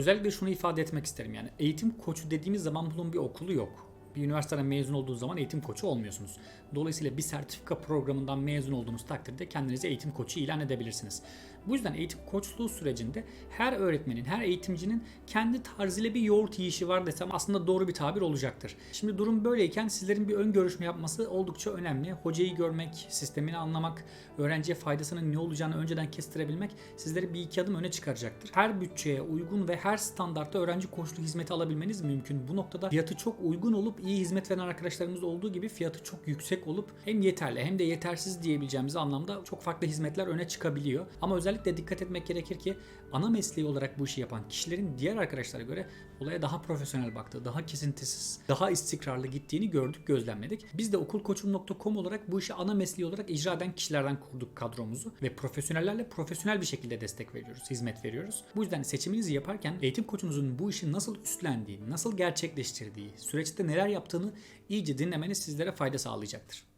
Özellikle şunu ifade etmek isterim yani eğitim koçu dediğimiz zaman bunun bir okulu yok. Bir üniversiteden mezun olduğunuz zaman eğitim koçu olmuyorsunuz. Dolayısıyla bir sertifika programından mezun olduğunuz takdirde kendinizi eğitim koçu ilan edebilirsiniz. Bu yüzden eğitim koçluğu sürecinde her öğretmenin, her eğitimcinin kendi tarzıyla bir yoğurt yiyişi var desem aslında doğru bir tabir olacaktır. Şimdi durum böyleyken sizlerin bir ön görüşme yapması oldukça önemli. Hocayı görmek, sistemini anlamak, öğrenciye faydasının ne olacağını önceden kestirebilmek sizleri bir iki adım öne çıkaracaktır. Her bütçeye uygun ve her standartta öğrenci koçluğu hizmeti alabilmeniz mümkün. Bu noktada fiyatı çok uygun olup iyi hizmet veren arkadaşlarımız olduğu gibi fiyatı çok yüksek olup hem yeterli hem de yetersiz diyebileceğimiz anlamda çok farklı hizmetler öne çıkabiliyor. Ama özellikle dikkat etmek gerekir ki ana mesleği olarak bu işi yapan kişilerin diğer arkadaşlara göre olaya daha profesyonel baktığı, daha kesintisiz, daha istikrarlı gittiğini gördük, gözlemledik. Biz de okulkoçum.com olarak bu işi ana mesleği olarak icra eden kişilerden kurduk kadromuzu ve profesyonellerle profesyonel bir şekilde destek veriyoruz, hizmet veriyoruz. Bu yüzden seçiminizi yaparken eğitim koçunuzun bu işi nasıl üstlendiği, nasıl gerçekleştirdiği, süreçte neler yaptığını iyice dinlemeniz sizlere fayda sağlayacaktır.